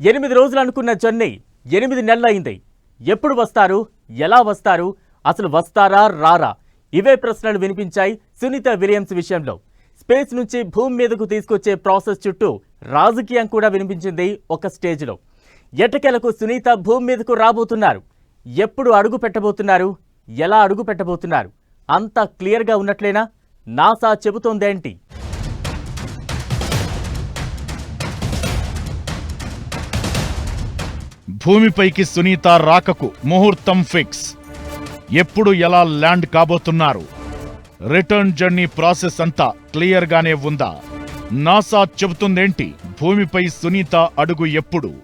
ఎనిమిది రోజులు అనుకున్న జర్నీ ఎనిమిది నెలలైంది. ఎప్పుడు వస్తారు? ఎలా వస్తారు? అసలు వస్తారా? రారా? ఇవే ప్రశ్నలు వినిపించాయి సునీత విలియమ్స్ విషయంలో. స్పేస్ నుంచి భూమి మీదకు తీసుకొచ్చే ప్రాసెస్ చుట్టూ రాజకీయం కూడా వినిపించింది ఒక స్టేజ్లో. ఎటకెలకు సునీత భూమి మీదకు రాబోతున్నారు? ఎప్పుడు అడుగు పెట్టబోతున్నారు? ఎలా అడుగు పెట్టబోతున్నారు? అంత క్లియర్గా ఉన్నట్లేనా? నాసా చెబుతోందేంటి? భూమిపైకి సునీత రాకకు ముహూర్తం ఫిక్స్. ఎప్పుడు ఎలా ల్యాండ్ కాబోతున్నారు? రిటర్న్ జర్నీ ప్రాసెస్ అంతా క్లియర్గానే ఉందా? నాసా చెబుతుందేంటి? భూమిపై సునీత అడుగు ఎప్పుడు?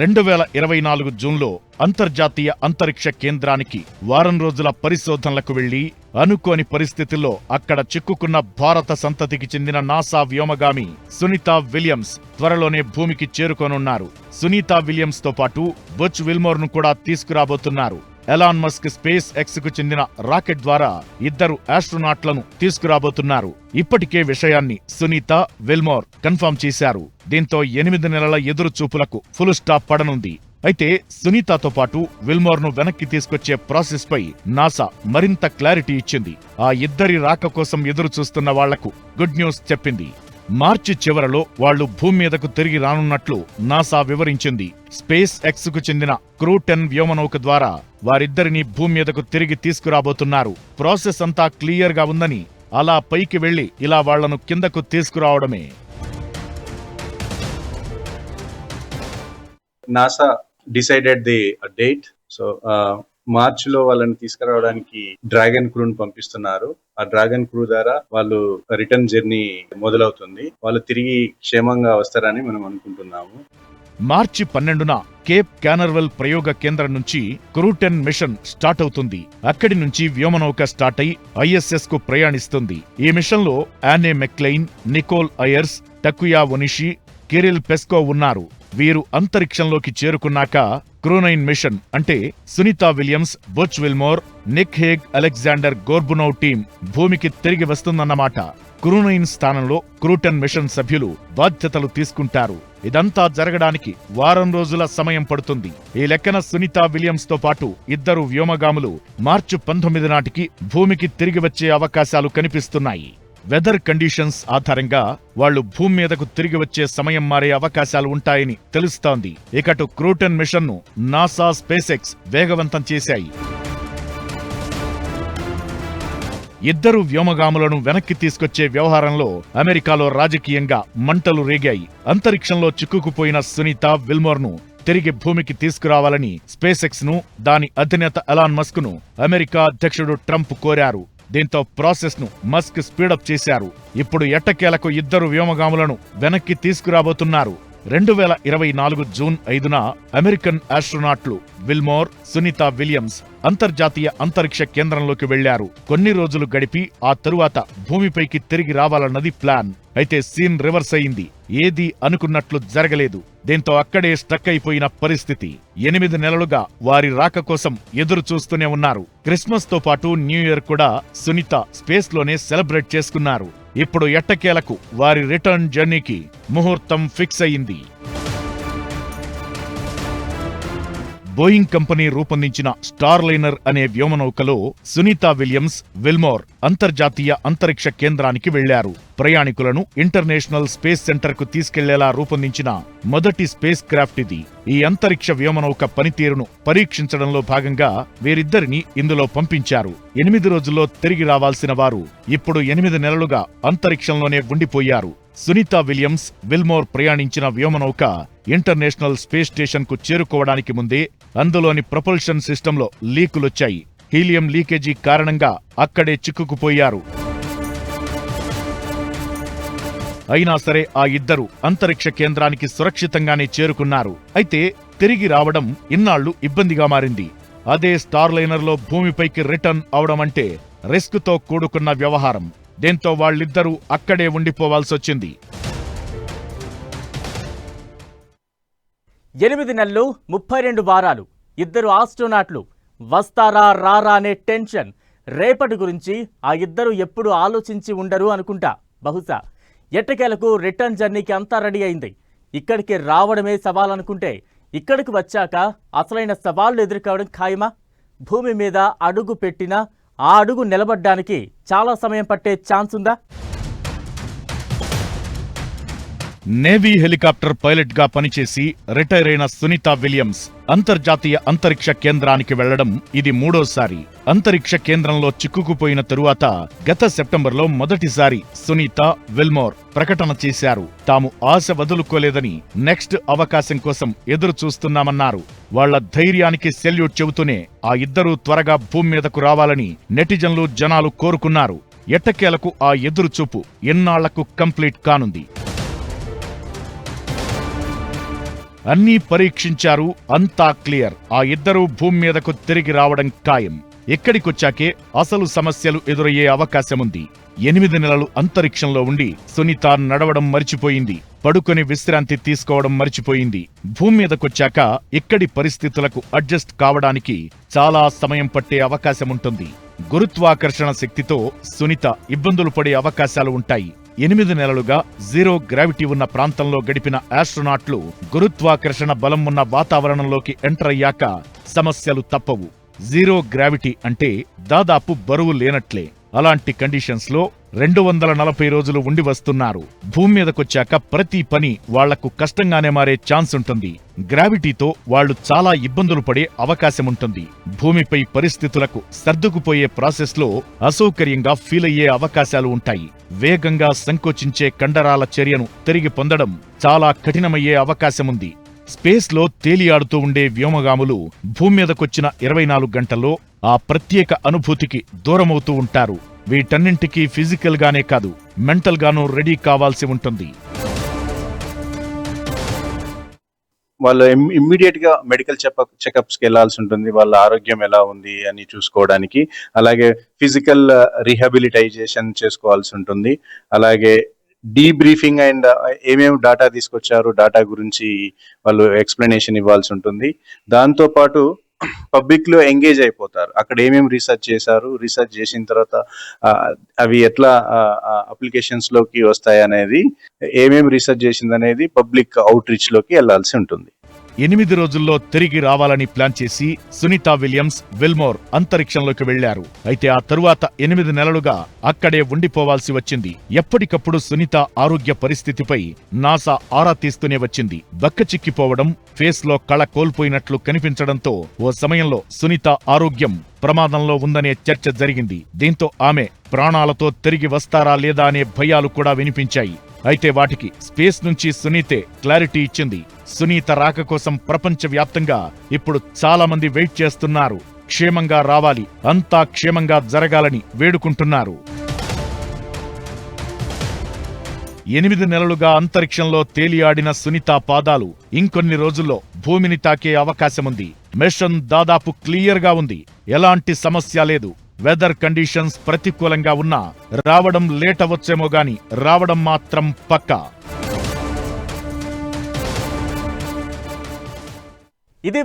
రెండు వేల ఇరవై నాలుగు జూన్లో అంతర్జాతీయ అంతరిక్ష కేంద్రానికి వారం రోజుల పరిశోధనలకు వెళ్ళి అనుకోని పరిస్థితుల్లో అక్కడ చిక్కుకున్న భారత సంతతికి చెందిన నాసా వ్యోమగామి సునీత విలియమ్స్ త్వరలోనే భూమికి చేరుకోనున్నారు. సునీత విలియమ్స్తో పాటు బొచ్ విల్మోర్ను కూడా తీసుకురాబోతున్నారు. ఎలాన్ మస్క్ స్పేస్ ఎక్స్కు చెందిన రాకెట్ ద్వారా ఇద్దరు ఆస్ట్రోనాట్లను తీసుకురాబోతున్నారు. ఇప్పటికే విషయాన్ని సునీత విల్మోర్ కన్ఫర్మ్ చేశారు. దీంతో ఎనిమిది నెలల ఎదురు చూపులకు ఫుల్ స్టాప్ పడనుంది. అయితే సునీతతో పాటు విల్మోర్ను వెనక్కి తీసుకొచ్చే ప్రాసెస్ పై నాసా మరింత క్లారిటీ ఇచ్చింది. ఆ ఇద్దరి రాక కోసం ఎదురు చూస్తున్న వాళ్ళకు గుడ్ న్యూస్ చెప్పింది. మార్చి చివరలో వాళ్ళు భూమి మీదకు తిరిగి రానున్నట్లు నాసా వివరించింది. స్పేస్ ఎక్స్కు చెందిన క్రూ టెన్ వ్యోమనౌక ద్వారా వారిద్దరిని భూమి మీదకు తిరిగి తీసుకురాబోతున్నారు. ప్రాసెస్ అంతా క్లియర్గా ఉందని అలా పైకి వెళ్ళి ఇలా వాళ్ళను కిందకు తీసుకురావడమే. NASA decided the date. So మార్చ్లో వాళ్ళని తీసుకురావడానికి డ్రాగన్ క్రూని పంపిస్తున్నారు. ఆ డ్రాగన్ క్రూ ద్వారా వాళ్ళు రిటర్న్ జర్నీ మొదలవుతుంది. వాళ్ళు తిరిగి క్షేమంగా వస్తారని మనం అనుకుంటున్నాము. మార్చి పన్నెండున కేప్ క్యానర్వెల్ ప్రయోగ కేంద్రం నుంచి క్రూటెన్ మిషన్ స్టార్ట్ అవుతుంది. అక్కడి నుంచి వ్యోమనౌక స్టార్ట్ అయి ఐఎస్ఎస్కు ప్రయాణిస్తుంది. ఈ మిషన్లో Anne Anne McClain Nicole Ayers Takuya Onishi Kirill Peskov ఉన్నారు. వీరు అంతరిక్షంలోకి చేరుకున్నాక క్రూనైన్ మిషన్ అంటే Sunita Williams Butch Wilmore Nick Hague Alexander Gorbunov team భూమికి తిరిగి వస్తుందన్నమాట. క్రూనైన్ స్థానంలో క్రూటన్ మిషన్ సభ్యులు బాధ్యతలు తీసుకుంటారు. ఇదంతా జరగడానికి వారం రోజుల సమయం పడుతుంది. ఈ లెక్కన సునీతా విలియమ్స్తో పాటు ఇద్దరు వ్యోమగాములు మార్చి పంతొమ్మిది నాటికి భూమికి తిరిగి వచ్చే అవకాశాలు కనిపిస్తున్నాయి. వెదర్ కండిషన్స్ ఆధారంగా వాళ్ళు భూమి మీదకు తిరిగి వచ్చే సమయం మారే అవకాశాలు ఉంటాయని తెలుస్తోంది. ఇకటు క్రూటన్ మిషన్ను నాసా స్పేసెక్స్ వేగవంతం చేశాయి. ఇద్దరు వ్యోమగాములను వెనక్కి తీసుకొచ్చే వ్యవహారంలో అమెరికాలో రాజకీయంగా మంటలు రేగాయి. అంతరిక్షంలో చిక్కుకుపోయిన సునీత విల్మోర్ను తిరిగి భూమికి తీసుకురావాలని స్పేసెక్స్ను దాని అధినేత అలాన్ మస్క్ను అమెరికా అధ్యక్షుడు ట్రంప్ కోరారు. దీంతో ప్రాసెస్ను మస్క్ స్పీడప్ చేశారు. ఇప్పుడు ఎట్టకేలకు ఇద్దరు వ్యోమగాములను వెనక్కి తీసుకురాబోతున్నారు. రెండు వేల ఇరవై నాలుగు జూన్ ఐదున అమెరికన్ ఆస్ట్రోనాట్లు విల్మోర్ సునీత విలియమ్స్ అంతర్జాతీయ అంతరిక్ష కేంద్రంలోకి వెళ్ళారు కొన్ని రోజులు గడిపి ఆ తరువాత భూమిపైకి తిరిగి రావాలన్నది ప్లాన్. అయితే సీన్ రివర్స్ అయింది. ఏది అనుకున్నట్లు జరగలేదు. దీంతో అక్కడే స్టక్ అయిపోయిన పరిస్థితి. ఎనిమిది నెలలుగా వారి రాక కోసం ఎదురు చూస్తూనే ఉన్నారు. క్రిస్మస్తో పాటు న్యూ ఇయర్ కూడా సునీత స్పేస్లోనే సెలబ్రేట్ చేసుకున్నారు. ఇప్పుడు ఎట్టకేలకు వారి రిటర్న్ జర్నీకి ముహూర్తం ఫిక్స్ అయింది. బోయింగ్ కంపెనీ రూపొందించిన స్టార్లైనర్ అనే వ్యోమనౌకలో సునీతా విలియమ్స్ విల్మోర్ అంతర్జాతీయ అంతరిక్ష కేంద్రానికి వెళ్ళారు. ప్రయాణికులను ఇంటర్నేషనల్ స్పేస్ సెంటర్కు తీసుకెళ్ళేలా రూపొందించిన మొదటి స్పేస్ క్రాఫ్ట్ ఇది. ఈ అంతరిక్ష వ్యోమనౌక పనితీరును పరీక్షించడంలో భాగంగా వీరిద్దరిని ఇందులో పంపించారు. ఎనిమిది రోజుల్లో తిరిగి రావాల్సిన వారు ఇప్పుడు ఎనిమిది నెలలుగా అంతరిక్షంలోనే ఉండిపోయారు. సునీత విలియమ్స్ విల్మోర్ ప్రయాణించిన వ్యోమనౌక ఇంటర్నేషనల్ స్పేస్ స్టేషన్కు చేరుకోవడానికి ముందే అందులోని ప్రొపల్షన్ సిస్టంలో లీకులొచ్చాయి. హీలియం లీకేజీ కారణంగా అక్కడే చిక్కుకుపోయారు. అయినా సరే ఆ ఇద్దరు అంతరిక్ష కేంద్రానికి సురక్షితంగానే చేరుకున్నారు. అయితే తిరిగి రావడం ఇన్నాళ్ళు ఇబ్బందిగా మారింది. అదే స్టార్లైనర్లో భూమిపైకి రిటర్న్ అవడమంటే రిస్క్తో కూడుకున్న వ్యవహారం. దీంతో వాళ్ళిద్దరూ అక్కడే ఉండిపోవాల్సొచ్చింది. ఎనిమిది నెలలు ముప్పై రెండు వారాలు. ఇద్దరు ఆస్ట్రోనాట్లు వస్తారా రారా అనే టెన్షన్ రేపటి గురించి ఆ ఇద్దరు ఎప్పుడు ఆలోచించి ఉండరు అనుకుంటా. బహుశా ఎట్టకేలకు రిటర్న్ జర్నీకి అంతా రెడీ అయింది. ఇక్కడికి రావడమే సవాల్ అనుకుంటే ఇక్కడికి వచ్చాక అసలైన సవాళ్ళు ఎదుర్కోవడం ఖాయమా? భూమి మీద అడుగు పెట్టినా ఆ అడుగు నిలబడ్డానికి చాలా సమయం పట్టే ఛాన్స్ ఉందా? నేవీ హెలికాప్టర్ పైలట్గా పనిచేసి రిటైర్ అయిన సునీత విలియమ్స్ అంతర్జాతీయ అంతరిక్ష కేంద్రానికి వెళ్ళడం ఇది మూడోసారి. అంతరిక్ష కేంద్రంలో చిక్కుకుపోయిన తరువాత గత సెప్టెంబర్లో మొదటిసారి సునీత విల్మోర్ ప్రకటన చేశారు. తాము ఆశ వదులుకోలేదని నెక్స్ట్ అవకాశం కోసం ఎదురు చూస్తున్నామన్నారు వాళ్ళ ధైర్యానికి సెల్యూట్ చెబుతూనే ఆ ఇద్దరూ త్వరగా భూమి మీదకు రావాలని నెటిజన్లు జనాలు కోరుకున్నారు. ఎట్టకేలకు ఆ ఎదురుచూపు ఎన్నాళ్ళకు కంప్లీట్ కానుంది? అన్నీ పరీక్షించారు అంతా క్లియర్. ఆ ఇద్దరూ భూమి మీదకు తిరిగి రావడం ఖాయం. ఎక్కడికొచ్చాకే అసలు సమస్యలు ఎదురయ్యే అవకాశముంది. ఎనిమిది నెలలు అంతరిక్షంలో ఉండి సునీత నడవడం మర్చిపోయింది. పడుకొని విశ్రాంతి తీసుకోవడం మర్చిపోయింది. భూమి మీదకొచ్చాక ఇక్కడి పరిస్థితులకు అడ్జస్ట్ కావడానికి చాలా సమయం పట్టే అవకాశముంటుంది. గురుత్వాకర్షణ శక్తితో సునీత ఇబ్బందులు పడే అవకాశాలు ఉంటాయి. ఎనిమిది నెలలుగా జీరో గ్రావిటీ ఉన్న ప్రాంతంలో గడిపిన ఆస్ట్రోనాట్లు గురుత్వాకర్షణ బలం ఉన్న వాతావరణంలోకి ఎంటర్ అయ్యాక సమస్యలు తప్పవు. జీరో గ్రావిటీ అంటే దాదాపు బరువు లేనట్లే. అలాంటి కండిషన్స్లో రెండు వందల నలభై రోజులు ఉండి వస్తున్నారు. భూమి మీదకొచ్చాక ప్రతి పని వాళ్ళకు కష్టంగానే మారే ఛాన్స్ ఉంటుంది. గ్రావిటీతో వాళ్ళు చాలా ఇబ్బందులు పడే అవకాశముంటుంది భూమిపై పరిస్థితులకు సర్దుకుపోయే ప్రాసెస్లో అసౌకర్యంగా ఫీల్ అయ్యే అవకాశాలు ఉంటాయి. వేగంగా సంకోచించే కండరాల చర్యను తిరిగి పొందడం చాలా కఠినమయ్యే అవకాశముంది స్పేస్లో తేలియాడుతూ ఉండే వ్యోమగాములు భూమి మీదకొచ్చిన ఇరవై నాలుగు గంటల్లో ఆ ప్రత్యేక అనుభూతికి దూరమవుతూ ఉంటారు. వీటన్నింటికీ ఫిజికల్ గానే కాదు మెంటల్గానూ రెడీ కావాల్సి ఉంటుంది. వాళ్ళు ఇమ్మీడియట్గా మెడికల్ చెకప్ చెకప్స్కి వెళ్ళాల్సి ఉంటుంది వాళ్ళ ఆరోగ్యం ఎలా ఉంది అని చూసుకోవడానికి. అలాగే ఫిజికల్ రీహాబిలిటైజేషన్ uh, చేసుకోవాల్సి ఉంటుంది. అలాగే డీబ్రీఫింగ్ అండ్ uh, ఏమేమి డాటా తీసుకొచ్చారు డాటా గురించి వాళ్ళు ఎక్స్ప్లెనేషన్ ఇవ్వాల్సి ఉంటుంది. దాంతో పబ్లిక్లో పబ్లిక్లో ఎంగేజ్ అయిపోతారు. అక్కడ ఏమేమి రీసెర్చ్ చేశారు రీసెర్చ్ చేసిన తర్వాత అవి ఎట్లా అప్లికేషన్స్లోకి వస్తాయి అనేది ఏమేమి రీసెర్చ్ చేసింది అనేది పబ్లిక్ అవుట్ రీచ్లోకి వెళ్ళాల్సి ఉంటుంది. ఎనిమిది రోజుల్లో తిరిగి రావాలని ప్లాన్ చేసి సునీత విలియమ్స్ విల్మోర్ అంతరిక్షంలోకి వెళ్ళారు అయితే ఆ తరువాత ఎనిమిది నెలలుగా అక్కడే ఉండిపోవాల్సి వచ్చింది. ఎప్పటికప్పుడు సునీత ఆరోగ్య పరిస్థితిపై నాసా ఆరా తీస్తూనే వచ్చింది. బక్కచిక్కిపోవడం ఫేస్లో కళ కోల్పోయినట్లు కనిపించడంతో ఓ సమయంలో సునీత ఆరోగ్యం ప్రమాదంలో ఉందనే చర్చ జరిగింది. దీంతో ఆమె ప్రాణాలతో తిరిగి వస్తారా లేదా అనే భయాలు కూడా వినిపించాయి. అయితే వాటికి స్పేస్ నుంచి సునీతే క్లారిటీ ఇచ్చింది. సునీత రాక కోసం ప్రపంచవ్యాప్తంగా ఇప్పుడు చాలా మంది వెయిట్ చేస్తున్నారు. క్షేమంగా రావాలి. అంతా క్షేమంగా జరగాలని వేడుకుంటున్నారు. ఎనిమిది నెలలుగా అంతరిక్షంలో తేలియాడిన సునీత పాదాలు ఇంకొన్ని రోజుల్లో భూమిని తాకే అవకాశముంది. మిషన్ దాదాపు క్లియర్గా ఉంది. ఎలాంటి సమస్య లేదు. వెదర్ కండిషన్స్ ప్రతికూలంగా ఉన్నా రావడం లేట్ అవ్వచ్చేమో గాని రావడం మాత్రం పక్కా. ఇది